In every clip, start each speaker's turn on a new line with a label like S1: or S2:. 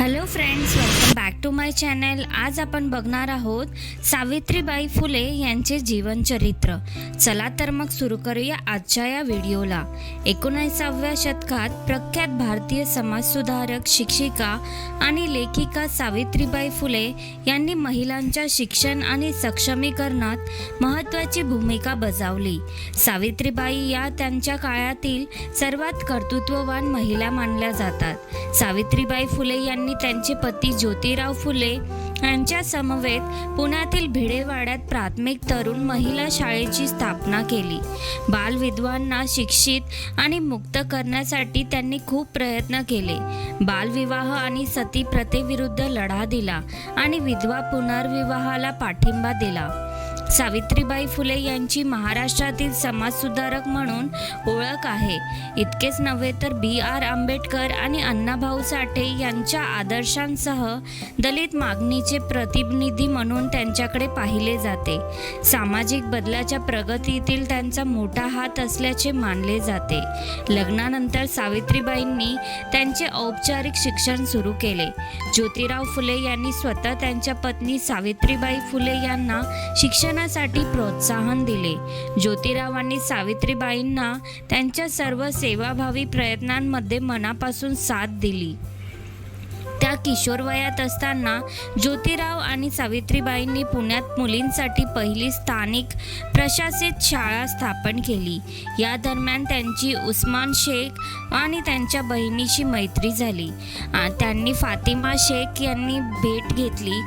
S1: Hello friends welcome back to my channel आज आपण बघणार आहोत सावित्रीबाई फुले यांचे जीवनचरित्र. चला तर मग सुरू करूया आजच्या या व्हिडिओला. एकोणीसाव्या शतकात प्रख्यात भारतीय समाजसुधारक शिक्षिका आणि लेखिका सावित्रीबाई फुले यांनी महिलांच्या शिक्षण आणि सक्षमीकरणात महत्त्वाची भूमिका बजावली. सावित्रीबाई या त्यांच्या काळातील सर्वात कर्तृत्ववान महिला मानल्या जातात. सावित्रीबाई फुले यांनी त्यांचे पती ज्योतिराव फुले यांच्या समवेत पुण्यातील भिडेवाड्यात प्राथमिक तरुण महिला शाळेची स्थापना केली. बालविधवांना शिक्षित आणि मुक्त करण्यासाठी त्यांनी खूप प्रयत्न केले. बालविवाह आणि सती प्रथेविरुद्ध लढा दिला आणि विधवा पुनर्विवाहाला पाठिंबा दिला. सावित्रीबाई फुले यांची महाराष्ट्रातील समाजसुधारक म्हणून आवश्यक आहे. इतकेच नव्हे तर बी आर आंबेडकर आणि अण्णाभाऊ साठे यांच्या आदर्शांसह दलित मागणीचे प्रतिनिधी म्हणून त्यांच्याकडे पाहिले जाते. सामाजिक बदलाच्या प्रगतीतील त्यांचा मोठा हात असल्याचे मानले जाते. लग्नानंतर सावित्रीबाईंनी त्यांचे औपचारिक शिक्षण सुरू केले. ज्योतिराव फुले यांनी स्वतः त्यांच्या पत्नी सावित्रीबाई फुले यांना शिक्षणासाठी प्रोत्साहन दिले. ज्योतिरावांनी सावित्रीबाईंना त्यांच्या त्यांच्या सर्व सेवाभावी प्रयत्नांमध्ये मनापासून साथ दिली. त्या किशोरवयात असताना ज्योतिराव आणि सावित्रीबाईंनी पुण्यात मुलींसाठी पहिली स्थानिक प्रशासित शाळा स्थापन केली. या दरम्यान त्यांची उस्मान शेख आणि त्यांच्या बहिणीशी मैत्री झाली. त्यांनी फातिमा शेख यांनी भेट घेतली.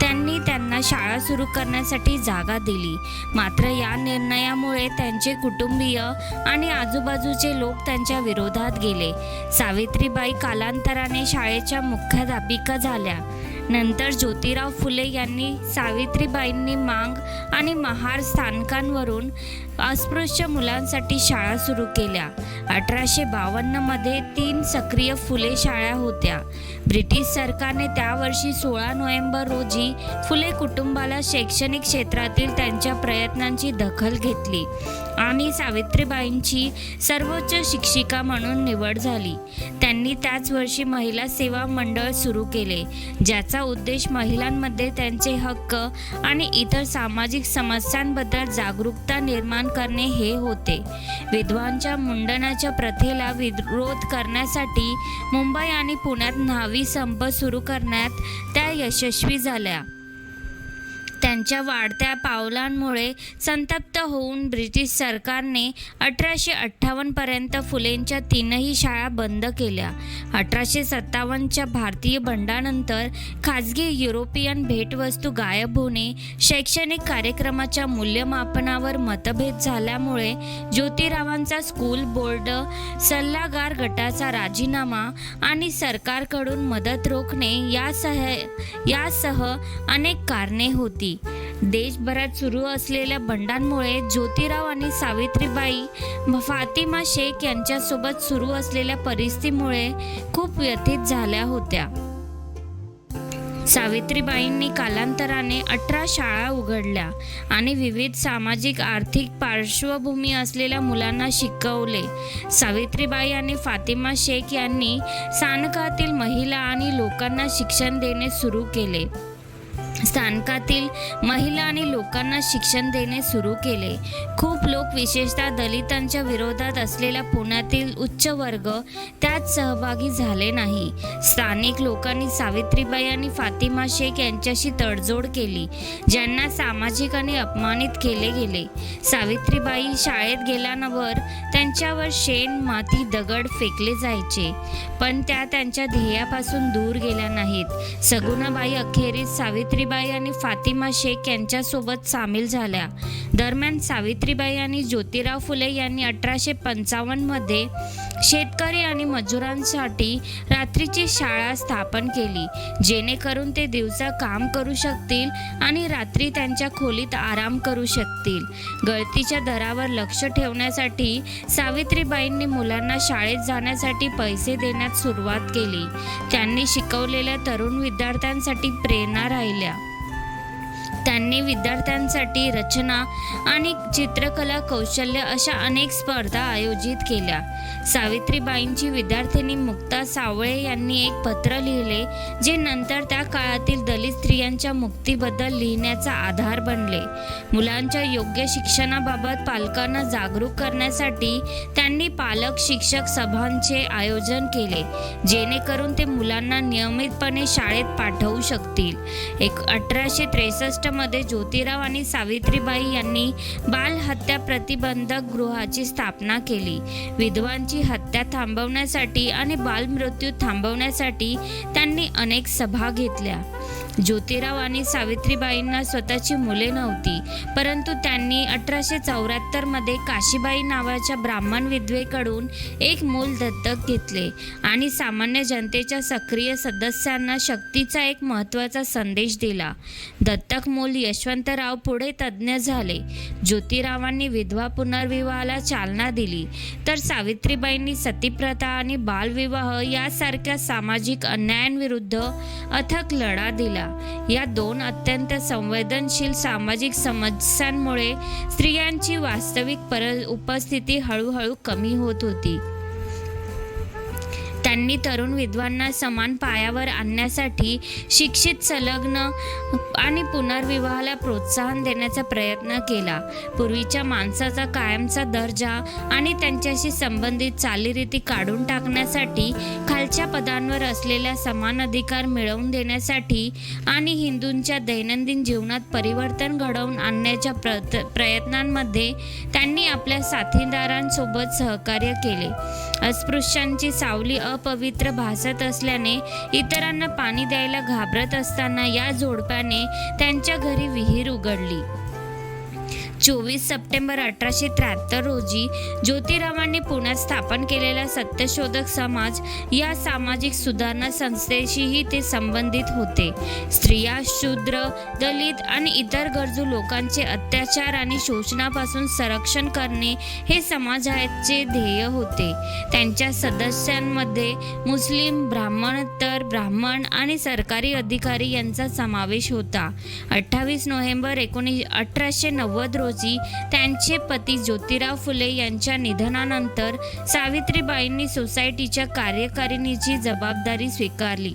S1: त्यांनी त्यांना शाळा सुरू करण्यासाठी जागा दिली. मात्र या निर्णयामुळे त्यांचे कुटुंबीय आणि आजूबाजूचे लोक त्यांच्या विरोधात गेले. सावित्रीबाई कालांतराने शाळेच्या मुख्याध्यापिका झाल्या. नंतर ज्योतिराव फुले यांनी सावित्रीबाईंनी मांग आणि महार स्थानकांवरून अस्पृश्य मुलांसाठी शाळा सुरू केल्या. अठराशे बावन्नमध्ये तीन सक्रिय फुले शाळा होत्या. ब्रिटिश सरकारने त्या वर्षी सोळा नोव्हेंबर रोजी फुले कुटुंबाला शैक्षणिक क्षेत्रातील त्यांच्या प्रयत्नांची दखल घेतली. आणि सावित्रीबाईंची सर्वोच्च शिक्षिका म्हणून निवड झाली. त्यांनी त्याच वर्षी महिला सेवा मंडळ सुरू केले ज्याचा उद्देश महिलांमध्ये त्यांचे हक्क आणि इतर सामाजिक समस्यांबद्दल जागरूकता निर्माण करणे हे होते. विधवांच्या मुंडनाच्या प्रथेला विरोध करण्यासाठी मुंबई आणि पुण्यात न्हावी संप सुरू करण्यात त्या यशस्वी झाल्या. त्यांच्या वाढत्या पावलांमुळे संतप्त होऊन ब्रिटिश सरकारने अठराशे अठ्ठावन्नपर्यंत फुलेंच्या तीनही शाळा बंद केल्या. अठराशे सत्तावन्नच्या भारतीय बंडानंतर खाजगी युरोपियन भेटवस्तू गायब होणे शैक्षणिक कार्यक्रमाच्या मूल्यमापनावर मतभेद झाल्यामुळे ज्योतिरावांचा स्कूल बोर्ड सल्लागार गटाचा राजीनामा आणि सरकारकडून मदत रोखणे यासह यासह अनेक कारणे होती. देशभरात सुरू असलेल्या बंडांमुळे ज्योतिराव आणि सावित्रीबाई फातिमा शेख यांच्यासोबत सुरू असलेल्या परिस्थितीमुळे खूप व्यथित झाल्या होत्या. सावित्रीबाईंनी कालांतराने अठरा शाळा उघडल्या आणि विविध सामाजिक आर्थिक पार्श्वभूमी असलेल्या मुलांना शिकवले. सावित्रीबाई आणि फातिमा शेख यांनी सानकातील महिला आणि लोकांना शिक्षण देणे सुरू केले. स्थानकातील महिला आणि लोकांना शिक्षण देणे सुरू केले. खूप लोक विशेषतः दलितांच्या विरोधात असलेल्या पुण्यातील उच्च वर्ग त्यात सहभागी झाले नाही. स्थानिक लोकांनी सावित्रीबाई आणि फातिमा शेख यांच्याशी तडजोड केली ज्यांना सामाजिक आणि अपमानित केले गेले. सावित्रीबाई शाळेत गेल्यानंतर त्यांच्यावर शेण माती दगड फेकले जायचे. पण त्या त्यांच्या ध्येयापासून दूर गेल्या नाहीत. सगुणाबाई अखेरीस सावित्रीबाई आणि फातिमा शेख यांच्यासोबत सामील झाल्या. दरम्यान सावित्रीबाई आणि ज्योतिराव फुले यांनी अठराशे पंचावन्नमध्ये शेतकरी आणि मजुरांसाठी रात्रीची शाळा स्थापन केली जेणेकरून ते दिवसा काम करू शकतील आणि रात्री त्यांच्या खोलीत आराम करू शकतील. गळतीच्या दरावर लक्ष ठेवण्यासाठी सावित्रीबाईंनी मुलांना शाळेत जाण्यासाठी पैसे देण्यास सुरुवात केली. त्यांनी शिकवलेल्या तरुण विद्यार्थ्यांसाठी प्रेरणा राहिल्या. त्यांनी विद्यार्थ्यांसाठी रचना आणि चित्रकला कौशल्य अशा अनेक स्पर्धा आयोजित केल्या. सावित्रीबाईंची विद्यार्थिनी मुक्ता सावळे यांनी एक पत्र लिहिले जे नंतर त्या काळातील दलित स्त्रियांच्या मुक्तीबद्दल लिहिण्याचा आधार बनले. मुलांच्या योग्य शिक्षणाबाबत पालकांना जागरूक करण्यासाठी त्यांनी पालक शिक्षक सभांचे आयोजन केले जेणेकरून ते मुलांना नियमितपणे शाळेत पाठवू शकतील. एक अठराशे त्रेसष्ट त्रेसष्टमध्ये ज्योतिराव आणि सावित्रीबाई यांनी बालहत्या प्रतिबंधक गृहाची स्थापना केली. विधवांची हत्या थांबवण्यासाठी आणि बालमृत्यू थांबवण्यासाठी त्यांनी अनेक सभा घेतल्या. ज्योतिराव आणि सावित्रीबाईंना स्वतःची मुले नव्हती परंतु त्यांनी अठराशे चौऱ्याहत्तरमध्ये काशीबाई नावाच्या ब्राह्मण विधवेकडून एक मूल दत्तक घेतले आणि सामान्य जनतेच्या सक्रिय सदस्यांना शक्तीचा एक महत्त्वाचा संदेश दिला. दत्तक मूल यशवंतराव पुढे तज्ज्ञ झाले. ज्योतिरावांनी विधवा पुनर्विवाहाला चालना दिली तर सावित्रीबाईंनी सतीप्रथा आणि बालविवाह यासारख्या सामाजिक अन्यायांविरुद्ध अथक लढा दिला. या दोन अत्यंत संवेदनशील सामाजिक समस्यांमुळे स्त्रियांची वास्तविक पर उपस्थिती हळूहळू कमी होत होती. त्यांनी तरुण विद्वांना समान पायावर आणण्यासाठी शिक्षित संलग्न आणि पुनर्विवाहाला प्रोत्साहन देण्याचा प्रयत्न केला. पूर्वीच्या माणसाचा कायमचा दर्जा आणि त्यांच्याशी संबंधित चालीरीती काढून टाकण्यासाठी खालच्या पदांवर असलेल्या समान अधिकार मिळवून देण्यासाठी आणि हिंदूंच्या दैनंदिन जीवनात परिवर्तन घडवून आणण्याच्या प्रत प्रयत्नांमध्ये त्यांनी आपल्या साथीदारांसोबत सहकार्य केले. अस्पृश्यांची सावली अपवित्र भासत असल्याने इतरांना पाणी द्यायला घाबरत असताना या जोडप्याने त्यांच्या घरी विहीर उघडली. चोवीस सप्टेंबर अठराशे त्र्याहत्तर रोजी ज्योतिरावांनी पुण्यात स्थापन केलेला सत्यशोधक समाज या सामाजिक सुधारणा संस्थेशीही ते संबंधित होते. स्त्रिया शूद्र दलित आणि इतर गरजू लोकांचे अत्याचार आणि शोषणापासून संरक्षण करणे हे समाजाचे ध्येय होते. त्यांच्या सदस्यांमध्ये मुस्लिम ब्राह्मणोत्तर ब्राह्मण आणि सरकारी अधिकारी यांचा समावेश होता. अठ्ठावीस नोव्हेंबर एकोणीस अठराशे नव्वद रोजी त्यांचे पती ज्योतिराव फुले यांच्या निधनानंतर सावित्रीबाईंनी सोसायटीच्या कार्यकारिणीची जबाबदारी स्वीकारली.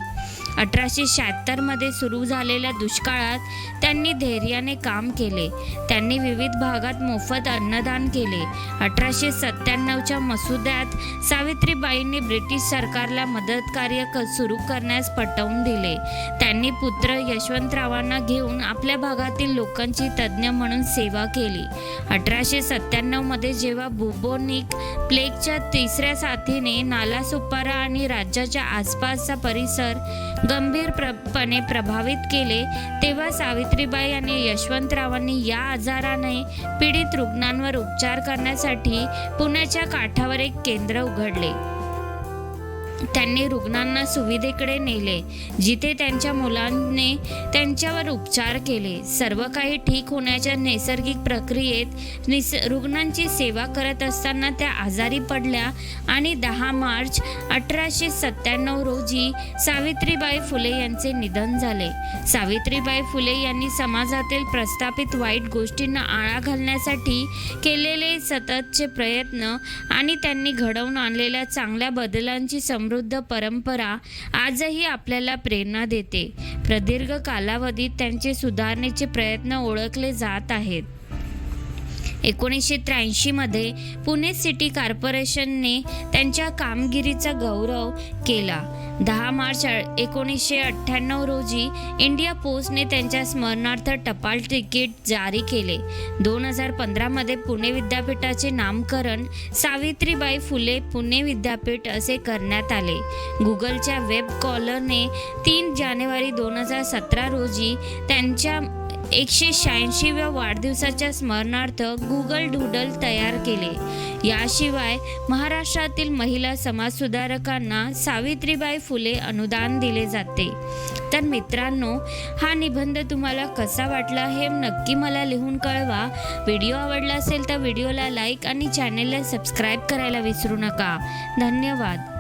S1: अठराशे शहात्तरमध्ये सुरू झालेल्या दुष्काळात त्यांनी धैर्याने काम केले. त्यांनी विविध भागात मोफत अन्नदान केले. अठराशे सत्त्याण्णवच्या मसुद्यात सावित्रीबाईंनी ब्रिटिश सरकारला मदतकार्य क सुरू करण्यास पटवून दिले. त्यांनी पुत्र यशवंतरावांना घेऊन आपल्या भागातील लोकांची तज्ज्ञ म्हणून सेवा केली. अठराशे सत्त्याण्णवमध्ये जेव्हा बुबोनिक प्लेगच्या तिसऱ्या साथीने नालासोपारा आणि राज्याच्या आसपासचा परिसर गंभीरपणे प्रभावित केले तेव्हा सावित्रीबाई आणि यशवंतरावांनी या आजाराने पीडित रुग्णांवर उपचार करण्यासाठी पुण्याच्या काठावर एक केंद्र उघडले. त्यांनी रुग्णांना सुविधेकडे नेले जिथे त्यांच्या मुलांनी त्यांच्यावर उपचार केले. सर्व काही ठीक होण्याच्या नैसर्गिक प्रक्रियेत निस रुग्णांची सेवा करत असताना त्या आजारी पडल्या आणि दहा मार्च अठराशे सत्त्याण्णव रोजी सावित्रीबाई फुले यांचे निधन झाले. सावित्रीबाई फुले यांनी समाजातील प्रस्थापित वाईट गोष्टींना आळा घालण्यासाठी केलेले सततचे प्रयत्न आणि त्यांनी घडवून आणलेल्या चांगल्या बदलांची सम समृद्ध परंपरा आजही आपल्याला प्रेरणा देते. प्रदीर्घ कालावधीत त्यांचे सुधारणेचे प्रयत्न ओळखले जात आहेत. एकोणीसशे त्र्याऐंशीमध्ये पुणे सिटी कॉर्पोरेशनने त्यांच्या कामगिरीचा गौरव केला. दहा मार्च एकोणीसशे अठ्ठ्याण्णव रोजी इंडिया पोस्टने त्यांच्या स्मरणार्थ टपाल तिकीट जारी केले. दोन हजार पंधरामध्ये पुणे विद्यापीठाचे नामकरण सावित्रीबाई फुले पुणे विद्यापीठ असे करण्यात आले. गुगलच्या वेब कॉलरने तीन जानेवारी दोन हजार सतरा रोजी त्यांच्या एकशे शहाऐंशीव्या वाढदिवसाच्या स्मरणार्थ गुगल डूडल तयार केले. याशिवाय महाराष्ट्रातील महिला समाजसुधारकांना सावित्रीबाई फुले अनुदान दिले जाते. तर मित्रांनो हा निबंध तुम्हाला कसा वाटला हे नक्की मला लिहून कळवा. व्हिडिओ आवडला असेल तर व्हिडिओला लाईक आणि चॅनेलला सबस्क्राईब करायला विसरू नका. धन्यवाद.